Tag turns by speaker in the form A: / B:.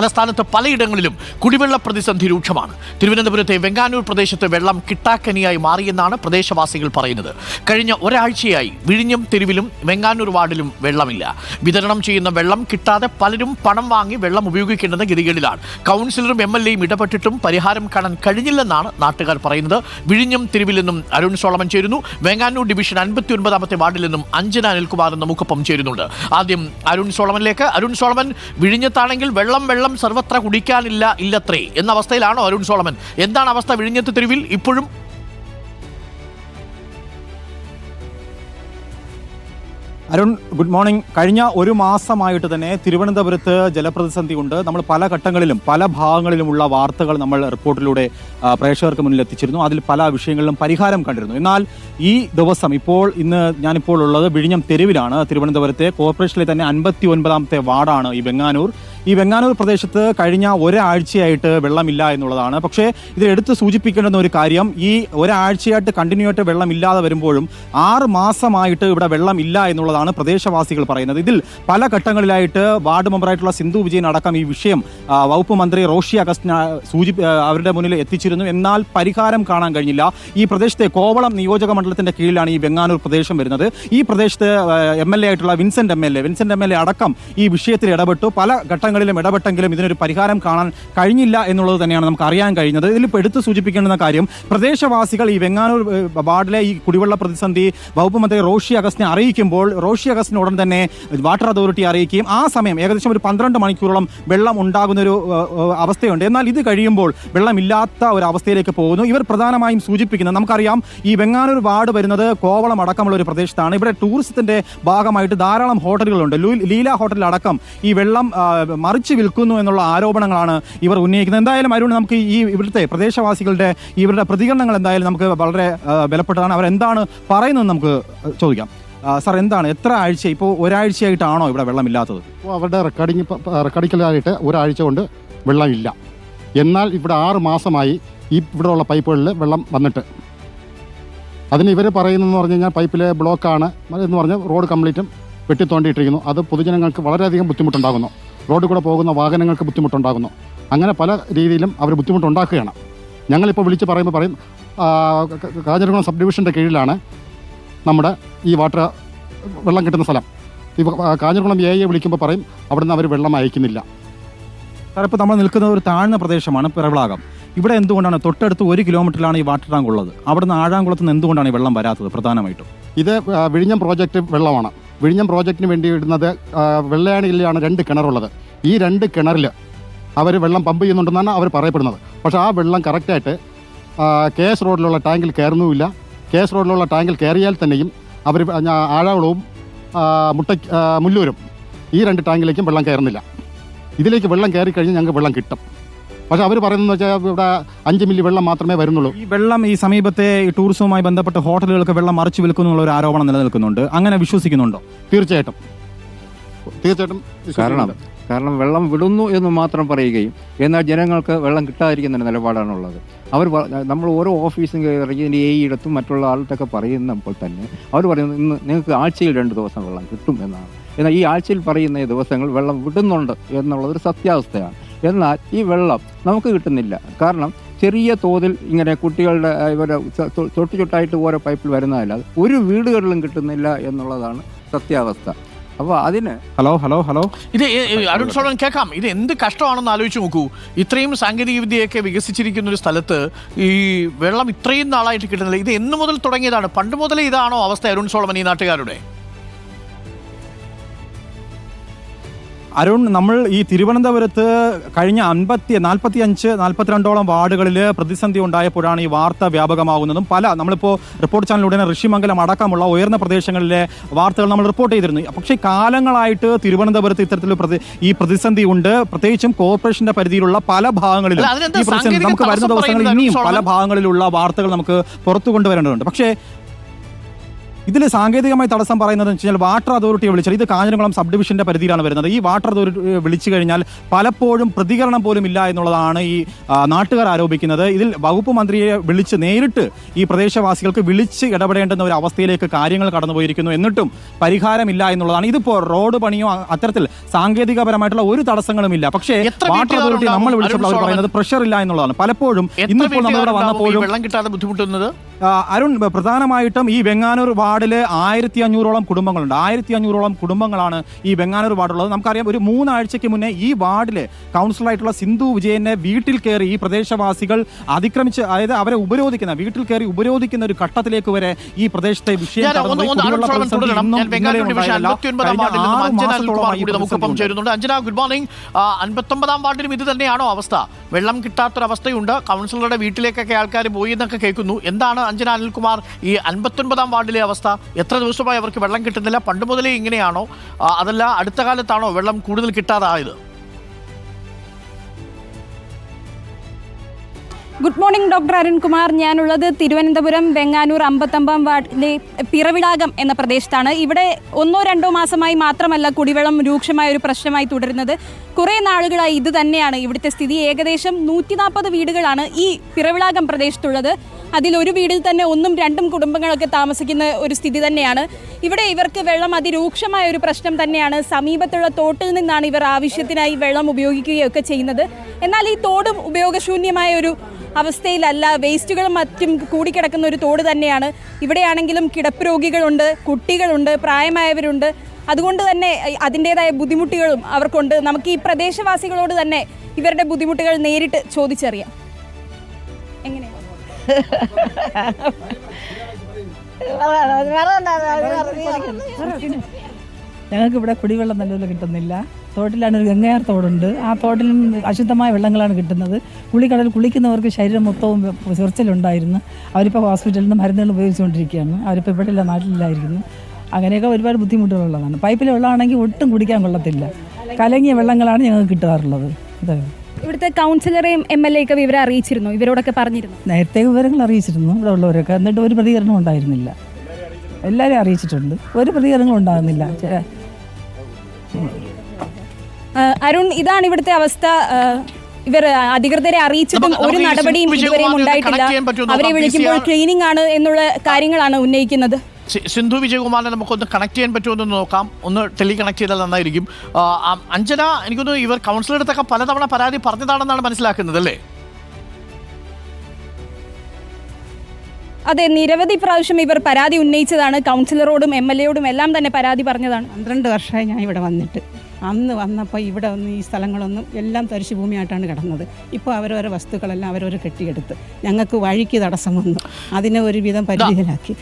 A: തലസ്ഥാനത്ത് പലയിടങ്ങളിലും കുടിവെള്ള പ്രതിസന്ധി രൂക്ഷമാണ്. തിരുവനന്തപുരത്തെ വെങ്ങാനൂർ പ്രദേശത്ത് വെള്ളം കിട്ടാക്കനിയായി മാറിയെന്നാണ് പ്രദേശവാസികൾ പറയുന്നത്. കഴിഞ്ഞ ഒരാഴ്ചയായി വിഴിഞ്ഞം തെരുവിലും വെങ്ങാനൂർ വാർഡിലും വെള്ളമില്ല. വിതരണം ചെയ്യുന്ന വെള്ളം കിട്ടാതെ പലരും പണം വാങ്ങി വെള്ളം ഉപയോഗിക്കേണ്ടെന്ന ഗതികളിലാണ് കൗൺസിലറും എം എൽ എയും ഇടപെട്ടിട്ടും പരിഹാരം കാണാൻ കഴിഞ്ഞില്ലെന്നാണ് നാട്ടുകാർ പറയുന്നത്. വിഴിഞ്ഞം തെരുവിൽ നിന്നും അരുൺ സോളമൻ ചേരുന്നു. വെങ്ങാനൂർ ഡിവിഷൻ അൻപത്തി ഒൻപതാമത്തെ വാർഡിൽ നിന്നും അഞ്ജന അനിൽകുമാർ നമുക്കൊപ്പം ചേരുന്നുണ്ട്. ആദ്യം അരുൺ സോളമനിലേക്ക്. അരുൺ സോളമൻ വിഴിഞ്ഞത്താണെങ്കിൽ വെള്ളം വെള്ളം സർവത്ര കുടിക്കാനില്ല ഇല്ലത്രേ എന്ന അവസ്ഥയിലാണോ അരുൺ സോളമൻ. എന്താണ് അവസ്ഥ വിഴിഞ്ഞത്ത് തെരുവിൽ ഇപ്പോഴും?
B: Arun good morning. കഴിഞ്ഞ ഒരു മാസമായിട്ട് തന്നെ തിരുവനന്തപുരത്ത് ജലപ്രതിസന്ധി ഉണ്ട്. നമ്മൾ പല ഘട്ടങ്ങളിലും പല ഭാഗങ്ങളിലുമുള്ള വാർത്തകൾ നമ്മൾ റിപ്പോർട്ടിലൂടെ പ്രേക്ഷകർക്ക് മുന്നിൽ എത്തിച്ചിരുന്നു. അതിൽ പല വിഷയങ്ങളിലും പരിഹാരം കണ്ടിരുന്നു. എന്നാൽ ഈ ദിവസം ഇപ്പോൾ ഇന്ന് ഞാനിപ്പോൾ ഉള്ളത് വിഴിഞ്ഞം തെരുവിലാണ്. തിരുവനന്തപുരത്തെ കോർപ്പറേഷനിലെ തന്നെ അൻപത്തി ഒൻപതാമത്തെ വാർഡാണ് ഈ വെങ്ങാനൂർ. ഈ വെങ്ങാനൂർ പ്രദേശത്ത് കഴിഞ്ഞ ഒരാഴ്ചയായിട്ട് വെള്ളമില്ല എന്നുള്ളതാണ്. പക്ഷേ ഇത് എടുത്ത് സൂചിപ്പിക്കേണ്ടുന്ന ഒരു കാര്യം ഈ ഒരാഴ്ചയായിട്ട് കണ്ടിന്യൂ ആയിട്ട് വെള്ളമില്ലാതെ വരുമ്പോഴും ആറ് മാസമായിട്ട് ഇവിടെ വെള്ളം ഇല്ല എന്നുള്ളതാണ് പ്രദേശവാസികൾ പറയുന്നത്. ഇതിൽ പല ഘട്ടങ്ങളിലായിട്ട് വാർഡ് മെമ്പറായിട്ടുള്ള സിന്ധു വിജയൻ അടക്കം ഈ വിഷയം വകുപ്പ് മന്ത്രി റോഷി അഗസ്റ്റിന സൂചി അവരുടെ മുന്നിൽ എത്തിച്ചിരുന്നു. എന്നാൽ പരിഹാരം കാണാൻ കഴിഞ്ഞില്ല. ഈ പ്രദേശത്തെ കോവളം നിയോജക മണ്ഡലത്തിന്റെ കീഴിലാണ് ഈ വെങ്ങാനൂർ പ്രദേശം വരുന്നത്. ഈ പ്രദേശത്ത് എം എൽ എ ആയിട്ടുള്ള Vincent M L A Vincent M L A അടക്കം ഈ വിഷയത്തിൽ ഇടപെട്ടു. പല ഘട്ടങ്ങളിലും ഇടപെട്ടെങ്കിലും ഇതിനൊരു പരിഹാരം കാണാൻ കഴിഞ്ഞില്ല എന്നുള്ളത് തന്നെയാണ് നമുക്ക് അറിയാൻ കഴിഞ്ഞത്. ഇതിൽ എടുത്തു സൂചിപ്പിക്കേണ്ടുന്ന കാര്യം പ്രദേശവാസികൾ ഈ വെങ്ങാനൂർ വാർഡിലെ ഈ കുടിവെള്ള പ്രതിസന്ധി വകുപ്പ് മന്ത്രി റോഷി അഗസ്റ്റിനെ അറിയിക്കുമ്പോൾ റോഷി അഗസ്റ്റിന് ഉടൻ തന്നെ വാട്ടർ അതോറിറ്റി അറിയിക്കുകയും ആ സമയം ഏകദേശം ഒരു പന്ത്രണ്ട് മണിക്കൂറോളം വെള്ളം ഉണ്ടാകുന്ന ഒരു അവസ്ഥയുണ്ട്. എന്നാൽ ഇത് കഴിയുമ്പോൾ വെള്ളമില്ലാത്ത ഒരു അവസ്ഥയിലേക്ക് പോകുന്നു. ഇവർ പ്രധാനമായും സൂചിപ്പിക്കുന്നത് നമുക്കറിയാം ഈ വെങ്ങാനൂർ വാർഡ് വരുന്നത് കോവളം അടക്കമുള്ള ഒരു പ്രദേശത്താണ്. ഇവിടെ ടൂറിസത്തിന്റെ ഭാഗമായിട്ട് ധാരാളം ഹോട്ടലുകളുണ്ട്. ലീല ഹോട്ടലിലടക്കം ഈ വെള്ളം മറിച്ച് വിൽക്കുന്നു എന്നുള്ള ആരോപണങ്ങളാണ് ഇവർ ഉന്നയിക്കുന്നത്. എന്തായാലും അരുൺ നമുക്ക് ഈ ഇവിടുത്തെ പ്രദേശവാസികളുടെ ഇവരുടെ പ്രതികരണങ്ങൾ എന്തായാലും നമുക്ക് വളരെ ബലപ്പെട്ടതാണ്. അവരെന്താണ് പറയുന്നത് നമുക്ക് ചോദിക്കാം. സാർ എന്താണ്? എത്ര ആഴ്ച ഇപ്പോൾ ഒരാഴ്ചയായിട്ടാണോ ഇവിടെ വെള്ളമില്ലാത്തത്?
C: ഇപ്പോൾ അവരുടെ റെക്കോർഡിങ് റെക്കോർഡിക്കലായിട്ട് ഒരാഴ്ച കൊണ്ട് വെള്ളമില്ല. എന്നാൽ ഇവിടെ ആറ് മാസമായി ഈ ഇവിടെ ഉള്ള പൈപ്പുകളിൽ വെള്ളം വന്നിട്ട്. അതിന് ഇവർ പറയുന്നതെന്ന് പറഞ്ഞു കഴിഞ്ഞാൽ പൈപ്പിലെ ബ്ലോക്കാണ് എന്ന് പറഞ്ഞാൽ റോഡ് കംപ്ലീറ്റും വെട്ടിത്തോണ്ടിയിട്ടിരിക്കുന്നു അത് പൊതുജനങ്ങൾക്ക് വളരെയധികം ബുദ്ധിമുട്ടുണ്ടാകുന്നു. റോഡിൽ കൂടെ പോകുന്ന വാഹനങ്ങൾക്ക് ബുദ്ധിമുട്ടുണ്ടാകുന്നു. അങ്ങനെ പല രീതിയിലും അവർ ബുദ്ധിമുട്ടുണ്ടാക്കുകയാണ്. ഞങ്ങളിപ്പോൾ വിളിച്ച് പറയുമ്പോൾ പറയും കാഞ്ഞിരകുളം സബ് ഡിവിഷന്റെ കീഴിലാണ് നമ്മുടെ ഈ വാട്ടർ വെള്ളം കിട്ടുന്ന സ്ഥലം. ഈ കാഞ്ഞിരകുളം എ ഐയെ വിളിക്കുമ്പോൾ പറയും അവിടുന്ന് അവർ വെള്ളം അയക്കുന്നില്ല.
B: സാർ ഇപ്പോൾ നമ്മൾ നിൽക്കുന്ന ഒരു താഴ്ന്ന പ്രദേശമാണ് പിറവിളാകം. ഇവിടെ എന്തുകൊണ്ടാണ് തൊട്ടടുത്ത് ഒരു കിലോമീറ്ററിലാണ് ഈ വാട്ടർ ടാങ്ക് ഉള്ളത്? അവിടുന്ന് ആഴാംകുളത്ത് നിന്ന് എന്തുകൊണ്ടാണ് ഈ വെള്ളം വരാത്തത് പ്രധാനമായിട്ടും?
C: ഇത് വിഴിഞ്ഞം പ്രോജക്റ്റ് വെള്ളമാണ്. വിഴിഞ്ഞം പ്രോജക്റ്റിന് വേണ്ടി ഇടുന്നത് വെള്ളയാണിയിലാണ് രണ്ട് കിണറുള്ളത്. ഈ രണ്ട് കിണറിൽ അവർ വെള്ളം പമ്പ് ചെയ്യുന്നുണ്ടെന്നാണ് അവർ പറയപ്പെടുന്നത്. പക്ഷേ ആ വെള്ളം കറക്റ്റായിട്ട് കെ എസ് റോഡിലുള്ള ടാങ്കിൽ കയറുന്നുമില്ല. കെ എസ് റോഡിലുള്ള ടാങ്കിൽ കയറിയാൽ തന്നെയും അവർ ആഴാകുളവും മുട്ട മുല്ലൂരും ഈ രണ്ട് ടാങ്കിലേക്കും വെള്ളം കയറുന്നില്ല. ഇതിലേക്ക് വെള്ളം കയറി കഴിഞ്ഞാൽ ഞങ്ങൾക്ക് വെള്ളം കിട്ടും. പക്ഷേ അവർ പറയുന്നത് വെച്ചാൽ ഇവിടെ അഞ്ച് മില്ലി വെള്ളം മാത്രമേ വരുന്നുള്ളൂ.
B: ഈ വെള്ളം ഈ സമീപത്തെ ഈ ടൂറിസവുമായി ബന്ധപ്പെട്ട ഹോട്ടലുകൾക്ക് വെള്ളം മറിച്ചു വിൽക്കുന്നു എന്നുള്ള ഒരു ആരോപണം നിലനിൽക്കുന്നുണ്ട്. അങ്ങനെ വിശ്വസിക്കുന്നുണ്ടോ?
C: തീർച്ചയായിട്ടും. തീർച്ചയായിട്ടും
D: കാരണം കാരണം വെള്ളം വിടുന്നു എന്ന് മാത്രം പറയുകയും എന്നാൽ ജനങ്ങൾക്ക് വെള്ളം കിട്ടാതിരിക്കുന്ന ഒരു നിലപാടാണുള്ളത്. അവർ നമ്മൾ ഓരോ ഓഫീസും കയറി ഇതിന്റെ ഏയിടത്തും ഇടത്തും മറ്റുള്ള ആളുടെയൊക്കെ പറയുന്നപ്പോൾ തന്നെ അവർ പറയുന്നത് ഇന്ന് നിങ്ങൾക്ക് ആഴ്ചയിൽ രണ്ട് ദിവസം വെള്ളം കിട്ടും എന്നാണ്. എന്നാൽ ഈ ആഴ്ചയിൽ പറയുന്ന ദിവസങ്ങൾ വെള്ളം വിടുന്നുണ്ട് എന്നുള്ളത് ഒരു സത്യാവസ്ഥയാണ്. എന്നാൽ ഈ വെള്ളം നമുക്ക് കിട്ടുന്നില്ല. കാരണം ചെറിയ തോതിൽ ഇങ്ങനെ കുട്ടികളുടെ ഇവരെ തൊട്ടു ചുട്ടായിട്ട് ഓരോ പൈപ്പിൽ വരുന്നതല്ല. ഒരു വീടുകളിലും കിട്ടുന്നില്ല എന്നുള്ളതാണ് സത്യാവസ്ഥ. അപ്പോൾ അതിന്
B: ഹലോ ഹലോ ഹലോ.
A: ഇത് അരുൺ സോളൻ കേൾക്കാം. ഇത് എന്ത് കഷ്ടമാണെന്ന് ആലോചിച്ച് നോക്കൂ. ഇത്രയും സാങ്കേതിക വിദ്യയൊക്കെ വികസിച്ചിരിക്കുന്ന ഒരു സ്ഥലത്ത് ഈ വെള്ളം ഇത്രയും നാളായിട്ട് കിട്ടുന്നില്ല. ഇത് എന്ന് മുതൽ തുടങ്ങിയതാണ്? പണ്ട് മുതലേ ഇതാണോ അവസ്ഥ അരുൺ സോളമൻ ഈ നാട്ടുകാരുടെ?
B: അരുൺ നമ്മൾ ഈ തിരുവനന്തപുരത്ത് കഴിഞ്ഞ അൻപത്തി നാൽപ്പത്തി അഞ്ച് നാൽപ്പത്തിരണ്ടോളം വാർഡുകളിൽ പ്രതിസന്ധി ഉണ്ടായപ്പോഴാണ് ഈ വാർത്ത വ്യാപകമാകുന്നതും. പല നമ്മളിപ്പോൾ റിപ്പോർട്ട് ചാനലിലൂടെ ഋഷിമംഗലം അടക്കമുള്ള ഉയർന്ന പ്രദേശങ്ങളിലെ വാർത്തകൾ നമ്മൾ റിപ്പോർട്ട് ചെയ്തിരുന്നു. പക്ഷേ കാലങ്ങളായിട്ട് തിരുവനന്തപുരത്ത് ഇത്തരത്തിൽ ഈ പ്രതിസന്ധി ഉണ്ട്. പ്രത്യേകിച്ചും കോർപ്പറേഷന്റെ പരിധിയിലുള്ള പല ഭാഗങ്ങളിലും ഈ പ്രതിസന്ധി നമുക്ക് വരുന്ന ദിവസങ്ങളിൽ ഇനിയും പല ഭാഗങ്ങളിലുള്ള വാർത്തകൾ നമുക്ക് പുറത്തു കൊണ്ടുവരേണ്ടതുണ്ട് പക്ഷേ ഇതിൽ സാങ്കേതികമായി തടസ്സം പറയുന്നത് എന്ന് വെച്ചാൽ വാട്ടർ അതോറിറ്റിയെ വിളിച്ചാൽ ഇത് കാഞ്ഞിരംകുളം സബ് ഡിവിഷന്റെ പരിധിയിലാണ് വരുന്നത്. ഈ വാട്ടർ അതോറിറ്റി വിളിച്ചു കഴിഞ്ഞാൽ പലപ്പോഴും പ്രതികരണം പോലും ഇല്ല എന്നുള്ളതാണ് ഈ നാട്ടുകാർ ആരോപിക്കുന്നത്. ഇതിൽ വകുപ്പ് മന്ത്രിയെ വിളിച്ച് നേരിട്ട് ഈ പ്രദേശവാസികൾക്ക് വിളിച്ച് ഇടപെടേണ്ടുന്ന ഒരു അവസ്ഥയിലേക്ക് കാര്യങ്ങൾ കടന്നുപോയിരിക്കുന്നു. എന്നിട്ടും പരിഹാരമില്ല എന്നുള്ളതാണ്. ഇതിപ്പോ റോഡ് പണിയോ അത്തരത്തിൽ സാങ്കേതികപരമായിട്ടുള്ള ഒരു തടസ്സങ്ങളും ഇല്ല. പക്ഷേ
A: എത്ര
B: വാട്ടർ അതോറിറ്റി നമ്മൾ വിളിച്ചപ്പോൾ അവർ പറയുന്നത് പ്രഷർ ഇല്ല എന്നുള്ളതാണ്. പലപ്പോഴും ഇന്നിപ്പോൾ നമ്മളിവിടെ വന്നപ്പോഴും
A: വെള്ളം കിട്ടാതെ ബുദ്ധിമുട്ടുന്നത്?
B: അരുൺ പ്രധാനമായിട്ടും ഈ വെങ്ങാനൂർ വാർഡിൽ ആയിരത്തി അഞ്ഞൂറോളം കുടുംബങ്ങളുണ്ട്. ആയിരത്തി അഞ്ഞൂറോളം കുടുംബങ്ങളാണ് ഈ വെങ്ങാനൂർ വാർഡുള്ളത്. നമുക്കറിയാം ഒരു മൂന്നാഴ്ചയ്ക്ക് മുന്നേ ഈ വാർഡിലെ കൗൺസിലറായിട്ടുള്ള സിന്ധു വിജയനെ വീട്ടിൽ കയറി ഈ പ്രദേശവാസികൾ അതിക്രമിച്ച് അതായത് അവരെ ഉപരോധിക്കുന്ന വീട്ടിൽ കയറി ഉപരോധിക്കുന്ന ഒരു ഘട്ടത്തിലേക്ക് വരെ ഈ പ്രദേശത്തെ വിഷയം
A: വാർഡിൽ ഗുഡ് മോർണിംഗ് അൻപത്തൊമ്പതാം വാർഡിലും ഇത് തന്നെയാണോ അവസ്ഥ? വെള്ളം കിട്ടാത്തൊരവസ്ഥയുണ്ട്. കൗൺസിലറുടെ വീട്ടിലേക്കൊക്കെ ആൾക്കാർ പോയി എന്നൊക്കെ കേൾക്കുന്നു. എന്താണ് അഞ്ജന അനിൽകുമാർ ഈ അൻപത്തൊൻപതാം വാർഡിലെ അവസ്ഥ എത്ര ദിവസമായി അവർക്ക് വെള്ളം കിട്ടുന്നില്ല? പണ്ട് മുതലേ ഇങ്ങനെയാണോ? അതല്ല അടുത്ത കാലത്താണോ വെള്ളം കൂടുതൽ കിട്ടാതായത്?
E: Good morning doctor Arunkumar. ഞാനുള്ളത് തിരുവനന്തപുരം വെങ്ങാനൂർ അമ്പത്തമ്പം വാർഡിലെ പിറവിളാകം എന്ന പ്രദേശത്താണ്. ഇവിടെ ഒന്നോ രണ്ടോ മാസമായി മാത്രമല്ല കുടിവെള്ളം രൂക്ഷമായ ഒരു പ്രശ്നമായി തുടരുന്നത്. കുറേ നാളുകളായി ഇത് തന്നെയാണ്. ഇവിടുത്തെ സ്ഥിതി ഏകദേശം നൂറ്റി വീടുകളാണ് ഈ പിറവിളാകം പ്രദേശത്തുള്ളത്. അതിൽ ഒരു വീടിൽ തന്നെ ഒന്നും രണ്ടും കുടുംബങ്ങളൊക്കെ താമസിക്കുന്ന ഒരു സ്ഥിതി തന്നെയാണ്. ഇവിടെ ഇവർക്ക് വെള്ളം അതിരൂക്ഷമായ ഒരു പ്രശ്നം തന്നെയാണ്. സമീപത്തുള്ള തോട്ടിൽ നിന്നാണ് ഇവർ ആവശ്യത്തിനായി വെള്ളം ഉപയോഗിക്കുകയൊക്കെ ചെയ്യുന്നത്. എന്നാൽ ഈ തോടും ഉപയോഗശൂന്യമായ ഒരു അവസ്ഥയിലല്ല വേസ്റ്റുകളും മറ്റും കൂടിക്കിടക്കുന്ന ഒരു തോട് തന്നെയാണ്. ഇവിടെയാണെങ്കിലും കിടപ്പ് രോഗികളുണ്ട് കുട്ടികളുണ്ട് പ്രായമായവരുണ്ട്. അതുകൊണ്ട് തന്നെ അതിന്റേതായ ബുദ്ധിമുട്ടുകളും അവർക്കുണ്ട്. നമുക്ക് ഈ പ്രദേശവാസികളോട് തന്നെ ഇവരുടെ ബുദ്ധിമുട്ടുകൾ നേരിട്ട് ചോദിച്ചറിയാം.
F: ഞങ്ങൾക്ക് ഇവിടെ കുടിവെള്ളം നല്ലപോലെ കിട്ടുന്നില്ല. തോട്ടിലാണ് ഒരു ഗംഗയാർ തോടുണ്ട്. ആ തോട്ടിലും അശുദ്ധമായ വെള്ളങ്ങളാണ് കിട്ടുന്നത്. കുളിക്കടൽ കുളിക്കുന്നവർക്ക് ശരീരം മൊത്തവും ചൊറിച്ചിലുണ്ടായിരുന്നു അവരിപ്പോൾ ഹോസ്പിറ്റലിൽ നിന്ന് മരുന്നുകൾ ഉപയോഗിച്ചുകൊണ്ടിരിക്കുകയാണ്. അവരിപ്പോൾ ഇവിടെ ഇല്ല നാട്ടിലില്ലായിരിക്കുന്നു. അങ്ങനെയൊക്കെ ഒരുപാട് ബുദ്ധിമുട്ടുകളുള്ളതാണ്. പൈപ്പിലെ വെള്ളമാണെങ്കിൽ ഒട്ടും കുടിക്കാൻ കൊള്ളത്തില്ല. കലങ്ങിയ വെള്ളങ്ങളാണ് ഞങ്ങൾക്ക് കിട്ടാറുള്ളത്. അതെ
E: ഇവിടുത്തെ കൗൺസിലറെയും എം എൽ എ ഒക്കെ വിവരം അറിയിച്ചിരുന്നു? ഇവരോടൊക്കെ പറഞ്ഞിരുന്നു?
F: നേരത്തെ വിവരങ്ങൾ അറിയിച്ചിരുന്നു. ഇവിടെ ഉള്ളവരൊക്കെ. എന്നിട്ട് ഒരു പ്രതികരണം ഉണ്ടായിരുന്നില്ല. എല്ലാവരും അറിയിച്ചിട്ടുണ്ട്. ഒരു പ്രതികരണങ്ങളും ഉണ്ടാകുന്നില്ല.
E: അരുൺ ഇതാണ് ഇവിടുത്തെ അവസ്ഥ. ഇവർ അധികൃതരെ അറിയിച്ചിട്ടും ഒരു നടപടിയും ഇതുവരെയും ഉണ്ടായിട്ടില്ല. അവരെ വിളിക്കുമ്പോൾ ക്ലീനിങ് ആണ് എന്നുള്ള കാര്യങ്ങളാണ് ഉന്നയിക്കുന്നത്.
A: സിന്ധു വിജയകുമാറിനെ നമുക്കൊന്ന് കണക്ട് ചെയ്യാൻ പറ്റുമെന്ന് നോക്കാം. ഒന്ന് ടെലി കണക്ട് ചെയ്താൽ നന്നായിരിക്കും. അഞ്ജന എനിക്കൊന്ന് ഇവർ കൗൺസിലെടുത്തൊക്കെ പലതവണ പരാതി പറഞ്ഞതാണെന്നാണ് മനസ്സിലാക്കുന്നത് അല്ലേ?
E: അതെ നിരവധി പ്രാവശ്യം ഇവർ പരാതി ഉന്നയിച്ചതാണ്. കൗൺസിലറോടും എം എൽ എയോടും എല്ലാം തന്നെ പരാതി പറഞ്ഞതാണ്.
G: പന്ത്രണ്ട് വർഷമായി ഞാൻ ഇവിടെ വന്നിട്ട്. അന്ന് വന്നപ്പോൾ ഇവിടെ ഒന്ന് ഈ സ്ഥലങ്ങളൊന്നും എല്ലാം തരിശു ഭൂമിയായിട്ടാണ് കിടന്നത്. ഇപ്പോൾ അവരവരെ വസ്തുക്കളെല്ലാം അവരവർ കെട്ടിയെടുത്ത് ഞങ്ങൾക്ക് വഴിക്ക് തടസ്സം വന്നു. അതിനെ ഒരുവിധം പരിധിയിലാക്കി